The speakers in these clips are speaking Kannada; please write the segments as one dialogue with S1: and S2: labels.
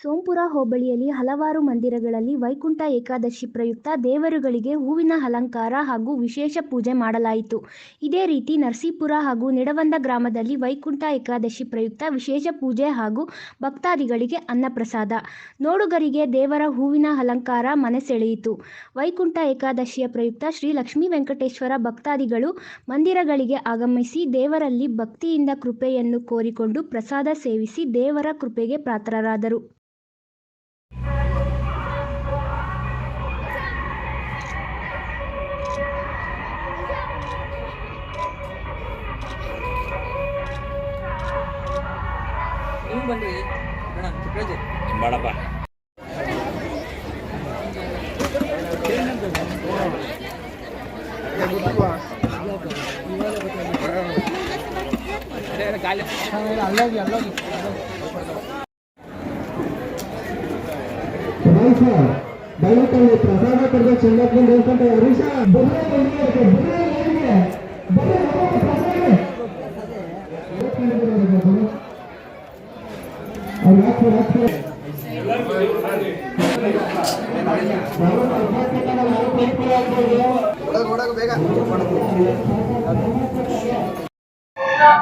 S1: ಸೋಂಪುರ ಹೋಬಳಿಯಲ್ಲಿ ಹಲವಾರು ಮಂದಿರಗಳಲ್ಲಿ ವೈಕುಂಠ ಏಕಾದಶಿ ಪ್ರಯುಕ್ತ ದೇವರುಗಳಿಗೆ ಹೂವಿನ ಅಲಂಕಾರ ಹಾಗೂ ವಿಶೇಷ ಪೂಜೆ ಮಾಡಲಾಯಿತು. ಇದೇ ರೀತಿ ನರಸೀಪುರ ಹಾಗೂ ನಿಡವಂದ ಗ್ರಾಮದಲ್ಲಿ ವೈಕುಂಠ ಏಕಾದಶಿ ಪ್ರಯುಕ್ತ ವಿಶೇಷ ಪೂಜೆ ಹಾಗೂ ಭಕ್ತಾದಿಗಳಿಗೆ ಅನ್ನಪ್ರಸಾದ. ನೋಡುಗರಿಗೆ ದೇವರ ಹೂವಿನ ಅಲಂಕಾರ ಮನಸೆಳೆಯಿತು. ವೈಕುಂಠ ಏಕಾದಶಿಯ ಪ್ರಯುಕ್ತ ಶ್ರೀ ಲಕ್ಷ್ಮೀ ವೆಂಕಟೇಶ್ವರ ಭಕ್ತಾದಿಗಳು ಮಂದಿರಗಳಿಗೆ ಆಗಮಿಸಿ ದೇವರಲ್ಲಿ ಭಕ್ತಿಯಿಂದ ಕೃಪೆಯನ್ನು ಕೋರಿಕೊಂಡು ಪ್ರಸಾದ ಸೇವಿಸಿ ದೇವರ ಕೃಪೆಗೆ ಪಾತ್ರರಾದರು.
S2: ನೀವು ಬನ್ರಿ ಅಣ್ಣ ಚಿಕ್ಕರಾಜ್
S3: ಮಾಡಪ್ಪ
S2: ಗಾಳಿ
S4: ಹರೀಶ ದಯವಿಟ್ಟು ಅಲ್ಲಿ ಪ್ರಸಾದ ಕೊಡಬೇಕು ಚೆನ್ನಪ್ಪನ ದೇವಸ್ಥಾನ ಹರೀಶ ಬುರ್ರೆ ಎಲ್ಲಿಗೆ? ಬರ್ರೆ ಹೋಗೋಣ ಪ್ರಸಾದ. ಅವ್ರು ಹಾಕ್ತಾರೆ, ಹಾಕ್ತಾರೆ.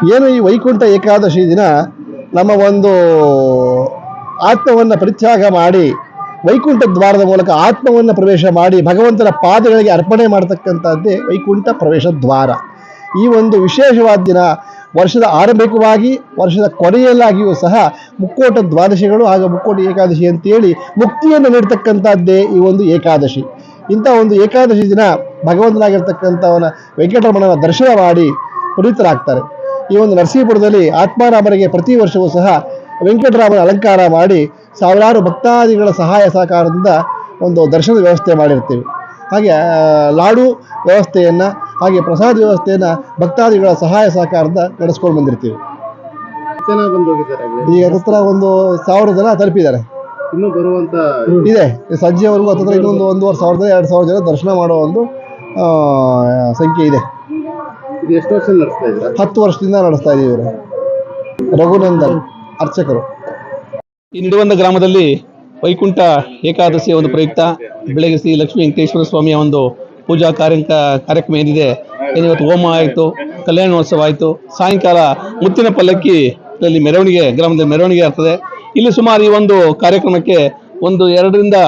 S5: ಏನು ಈ ವೈಕುಂಠ ಏಕಾದಶಿ ದಿನ ನಮ್ಮ ಒಂದು ಆತ್ಮವನ್ನು ಪರಿತ್ಯಾಗ ಮಾಡಿ ವೈಕುಂಠ ದ್ವಾರದ ಮೂಲಕ ಆತ್ಮವನ್ನು ಪ್ರವೇಶ ಮಾಡಿ ಭಗವಂತನ ಪಾದಗಳಿಗೆ ಅರ್ಪಣೆ ಮಾಡತಕ್ಕಂಥದ್ದೇ ವೈಕುಂಠ ಪ್ರವೇಶ ದ್ವಾರ. ಈ ಒಂದು ವಿಶೇಷವಾದ ದಿನ ವರ್ಷದ ಆರಂಭಿಕವಾಗಿ ವರ್ಷದ ಕೊನೆಯಲ್ಲಾಗಿಯೂ ಸಹ ಮುಕ್ಕೋಟ ದ್ವಾದಶಿಗಳು ಹಾಗೂ ಮುಕ್ಕೋಟ ಏಕಾದಶಿ ಅಂತೇಳಿ ಮುಕ್ತಿಯನ್ನು ನೀಡ್ತಕ್ಕಂಥದ್ದೇ ಈ ಒಂದು ಏಕಾದಶಿ. ಇಂಥ ಒಂದು ಏಕಾದಶಿ ದಿನ ಭಗವಂತನಾಗಿರ್ತಕ್ಕಂಥವನ ವೆಂಕಟರಮಣನ ದರ್ಶನ ಮಾಡಿ ಪುನೀತರಾಗ್ತಾರೆ. ಈ ಒಂದು ನರಸೀಪುರದಲ್ಲಿ ಆತ್ಮಾರಾಮರಿಗೆ ಪ್ರತಿ ವರ್ಷವೂ ಸಹ ವೆಂಕಟರಾಮನ ಅಲಂಕಾರ ಮಾಡಿ ಸಾವಿರಾರು ಭಕ್ತಾದಿಗಳ ಸಹಾಯ ಸಹಕಾರದಿಂದ ಒಂದು ದರ್ಶನದ ವ್ಯವಸ್ಥೆ ಮಾಡಿರ್ತೀವಿ. ಹಾಗೆ ಲಾಡು ವ್ಯವಸ್ಥೆಯನ್ನು ಹಾಗೆ ಪ್ರಸಾದ ವ್ಯವಸ್ಥೆಯನ್ನು ಭಕ್ತಾದಿಗಳ ಸಹಾಯ ಸಹಕಾರದ ನಡೆಸ್ಕೊಂಡು ಬಂದಿರ್ತೀವಿ. ಈಗ ಹತ್ರ ಒಂದು ಸಾವಿರ ಜನ ತಲುಪಿದ್ದಾರೆ.
S4: ಇನ್ನು ಬರುವಂತ
S5: ಇದೆ. ಈ ಸಂಜೆವರೆಗೂ ಹತ್ತಿರ ಇನ್ನೊಂದು ಒಂದೂವರೆ ಸಾವಿರದ ಎರಡು ಸಾವಿರ ಜನ ದರ್ಶನ ಮಾಡೋ ಒಂದು ಆ, ಸಂಖ್ಯೆ ಇದೆ.
S4: ಎಷ್ಟು ವರ್ಷ ನಡೆಸ್ತಾ
S5: ಹತ್ತು ವರ್ಷದಿಂದ ನಡೆಸ್ತಾ ಇದ್ದೀವಿ ಇವರು. ರಘುನಂದನ್ ಅರ್ಚಕರು.
S6: ಈ ನಿಡುವಂದ ಗ್ರಾಮದಲ್ಲಿ ವೈಕುಂಠ ಏಕಾದಶಿಯ ಒಂದು ಪ್ರಯುಕ್ತ ಬೆಳಗ್ಗೆ ಶ್ರೀ ಲಕ್ಷ್ಮೀ ವೆಂಕಟೇಶ್ವರ ಸ್ವಾಮಿಯ ಒಂದು ಪೂಜಾ ಕಾರ್ಯ ಕಾರ್ಯಕ್ರಮ ಏನಿದೆ? ಏನಿವತ್ತು ಹೋಮ ಆಯಿತು, ಕಲ್ಯಾಣೋತ್ಸವ ಆಯಿತು. ಸಾಯಂಕಾಲ ಮುತ್ತಿನ ಪಲ್ಲಕ್ಕಿ ಇಲ್ಲಿ ಮೆರವಣಿಗೆ ಗ್ರಾಮದಲ್ಲಿ ಮೆರವಣಿಗೆ ಆಗ್ತದೆ. ಇಲ್ಲಿ ಸುಮಾರು ಈ ಒಂದು ಕಾರ್ಯಕ್ರಮಕ್ಕೆ ಒಂದು ಎರಡರಿಂದ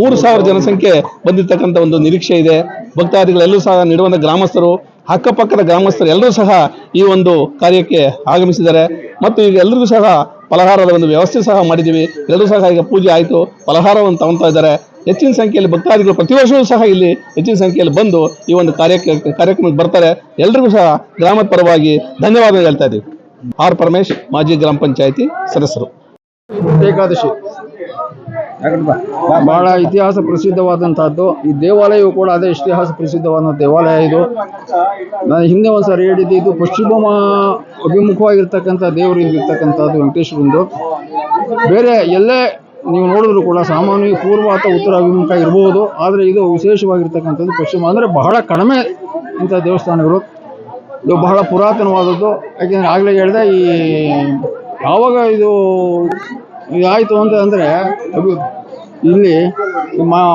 S6: ಮೂರು ಸಾವಿರ ಜನಸಂಖ್ಯೆ ಬಂದಿರತಕ್ಕಂಥ ಒಂದು ನಿರೀಕ್ಷೆ ಇದೆ. ಭಕ್ತಾದಿಗಳೆಲ್ಲರೂ ಸಹ ನೀಡುವಂಥ ಗ್ರಾಮಸ್ಥರು, ಅಕ್ಕಪಕ್ಕದ ಗ್ರಾಮಸ್ಥರು ಎಲ್ಲರೂ ಸಹ ಈ ಒಂದು ಕಾರ್ಯಕ್ಕೆ ಆಗಮಿಸಿದ್ದಾರೆ. ಮತ್ತು ಈಗ ಎಲ್ಲರಿಗೂ ಸಹ ಫಲಹಾರದ ಒಂದು ವ್ಯವಸ್ಥೆ ಸಹ ಮಾಡಿದ್ದೀವಿ. ಎಲ್ಲರೂ ಸಹ ಈಗ ಪೂಜೆ ಆಯಿತು. ಫಲಹಾರವನ್ನು ತಗೊತಾ ಇದ್ದಾರೆ. ಹೆಚ್ಚಿನ ಸಂಖ್ಯೆಯಲ್ಲಿ ಭಕ್ತಾದಿಗಳು ಪ್ರತಿ ವರ್ಷವೂ ಸಹ ಇಲ್ಲಿ ಹೆಚ್ಚಿನ ಸಂಖ್ಯೆಯಲ್ಲಿ ಬಂದು ಈ ಒಂದು ಕಾರ್ಯಕ್ಕೆ, ಕಾರ್ಯಕ್ರಮಕ್ಕೆ ಬರ್ತಾರೆ. ಎಲ್ರಿಗೂ ಸಹ ಗ್ರಾಮದ ಪರವಾಗಿ ಧನ್ಯವಾದ ಹೇಳ್ತಾ ಇದ್ದೀವಿ. ಆರ್ ಪರಮೇಶ್, ಮಾಜಿ ಗ್ರಾಮ ಪಂಚಾಯತಿ ಸದಸ್ಯರು.
S7: ಏಕಾದಶಿ. ಬಹಳ ಇತಿಹಾಸ ಪ್ರಸಿದ್ಧವಾದಂತಹದ್ದು ಈ ದೇವಾಲಯವು ಕೂಡ ಅದೇ ಇತಿಹಾಸ ಪ್ರಸಿದ್ಧವಾದ ದೇವಾಲಯ ಇದು. ನಾನು ಹಿಂದೆ ಒಂದ್ಸರಿ ಹೇಳಿದ್ದೆ, ಇದು ಪಶ್ಚಿಮ ಅಭಿಮುಖವಾಗಿರ್ತಕ್ಕಂಥ ದೇವರು ಇರ್ತಕ್ಕಂಥದ್ದು ವೆಂಕಟೇಶ್ವರಂದು ಬೇರೆ ಎಲ್ಲೇ ನೀವು ನೋಡಿದ್ರು ಕೂಡ ಸಾಮಾನ್ಯವಾಗಿ ಪೂರ್ವ ಅಥವಾ ಉತ್ತರ ಅಭಿಮುಖ ಇರಬಹುದು ಆದರೆ ಇದು ವಿಶೇಷವಾಗಿರ್ತಕ್ಕಂಥದ್ದು ಪಶ್ಚಿಮ, ಅಂದರೆ ಬಹಳ ಕಡಿಮೆ ಇಂಥ ದೇವಸ್ಥಾನಗಳು. ಇದು ಬಹಳ ಪುರಾತನವಾದದ್ದು, ಯಾಕೆಂದರೆ ಆಗಲೇ ಹೇಳಿದೆ ಈ ಯಾವಾಗ ಇದು ಇದಾಯಿತು ಅಂತ ಅಂದರೆ ಅದು ಇಲ್ಲಿ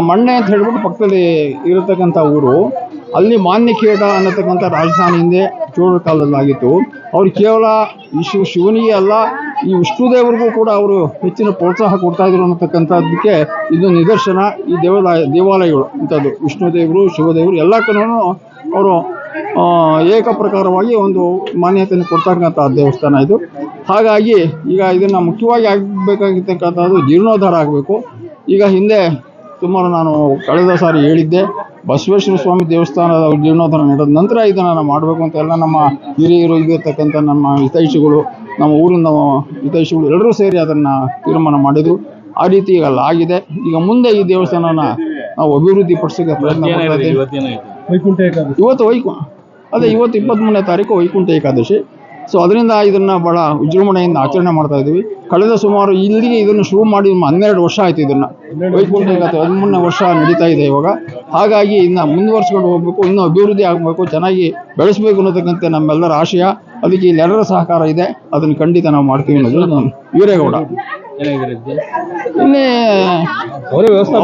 S7: ಮಣ್ಣೆ ಅಂತ ಹೇಳ್ಬಿಟ್ಟು ಪಕ್ಕದಲ್ಲಿ ಇರತಕ್ಕಂಥ ಊರು. ಅಲ್ಲಿ ಮಾನ್ಯಕೇಟ ಅನ್ನತಕ್ಕಂಥ ರಾಜಧಾನಿ ಹಿಂದೆ ಚೋಳರ ಕಾಲದಲ್ಲಾಗಿತ್ತು. ಅವರು ಕೇವಲ ಈ ಶಿವ ಶಿವನಿಗೆ ಅಲ್ಲ, ಈ ವಿಷ್ಣುದೇವರಿಗೂ ಕೂಡ ಅವರು ಹೆಚ್ಚಿನ ಪ್ರೋತ್ಸಾಹ ಕೊಡ್ತಾ ಇದ್ರು ಅನ್ನತಕ್ಕಂಥದ್ದಕ್ಕೆ ಇದು ನಿದರ್ಶನ. ಈ ದೇವಾಲಯ ದೇವಾಲಯಗಳು ಇಂಥದ್ದು, ವಿಷ್ಣುದೇವರು, ಶಿವದೇವರು, ಎಲ್ಲ ಕಡೆ ಅವರು ಏಕ ಪ್ರಕಾರವಾಗಿ ಒಂದು ಮಾನ್ಯತೆಯನ್ನು ಕೊಡ್ತಕ್ಕಂಥ ದೇವಸ್ಥಾನ ಇದು. ಹಾಗಾಗಿ ಈಗ ಇದನ್ನು ಮುಖ್ಯವಾಗಿ ಆಗಬೇಕಾಗಿರ್ತಕ್ಕಂಥದ್ದು ಜೀರ್ಣೋದ್ಧಾರ ಆಗಬೇಕು. ಈಗ ಹಿಂದೆ ಸುಮಾರು ನಾನು ಕಳೆದ ಸಾರಿ ಹೇಳಿದ್ದೆ ಬಸವೇಶ್ವರ ಸ್ವಾಮಿ ದೇವಸ್ಥಾನದ ಜೀರ್ಣೋದ್ಧಾರ ನಡೆದ ನಂತರ ಇದನ್ನು ನಾವು ಮಾಡಬೇಕು ಅಂತ ಎಲ್ಲ ನಮ್ಮ ಹಿರಿಯರು ಇರ್ತಕ್ಕಂಥ ನಮ್ಮ ಹಿತೈಷಿಗಳು ನಮ್ಮ ಊರಿನ ಹಿತೈಷಿಗಳು ಎಲ್ಲರೂ ಸೇರಿ ಅದನ್ನು ತೀರ್ಮಾನ ಮಾಡಿದರು. ಆ ರೀತಿ ಈಗ ಅಲ್ಲಿ ಆಗಿದೆ. ಈಗ ಮುಂದೆ ಈ ದೇವಸ್ಥಾನನ ನಾವು ಅಭಿವೃದ್ಧಿ ಪಡಿಸೋಕೆ ಪ್ರಯತ್ನ ಮಾಡ್ತಾ ಇವತ್ತು ವೈಕು ಅದೇ ಇವತ್ತು ಇಪ್ಪತ್ತ್ಮೂರನೇ ತಾರೀಕು ವೈಕುಂಠ ಏಕಾದಶಿ. ಸೊ ಅದರಿಂದ ಇದನ್ನು ಭಾಳ ವಿಜೃಂಭಣೆಯಿಂದ ಆಚರಣೆ ಮಾಡ್ತಾ ಇದ್ದೀವಿ. ಕಳೆದ ಸುಮಾರು ಇಲ್ಲಿಗೆ ಇದನ್ನು ಶುರು ಮಾಡಿ ಹನ್ನೆರಡು ವರ್ಷ ಆಯ್ತು ಇದನ್ನು. ವೈಕುಂಠ ಏಕಾದಶಿ ಹದಿಮೂರನೇ ವರ್ಷ ನಡೀತಾ ಇದೆ ಇವಾಗ. ಹಾಗಾಗಿ ಇನ್ನು ಮುಂದುವರ್ಸ್ಕೊಂಡು ಹೋಗಬೇಕು ಇನ್ನೂ ಅಭಿವೃದ್ಧಿ ಆಗಬೇಕು ಚೆನ್ನಾಗಿ ಬೆಳೆಸಬೇಕು ಅನ್ನೋದಕ್ಕಂತೆ ನಮ್ಮೆಲ್ಲರ ಆಶಯ. ಅದಕ್ಕೆ ಇಲ್ಲೆಲ್ಲರ ಸಹಕಾರ ಇದೆ. ಅದನ್ನು ಖಂಡಿತ ನಾವು ಮಾಡ್ತೀವಿ ಅನ್ನೋದು ನಾನು ವೀರೇಗೌಡ. ಇನ್ನೇ
S6: ವ್ಯವಸ್ಥೆ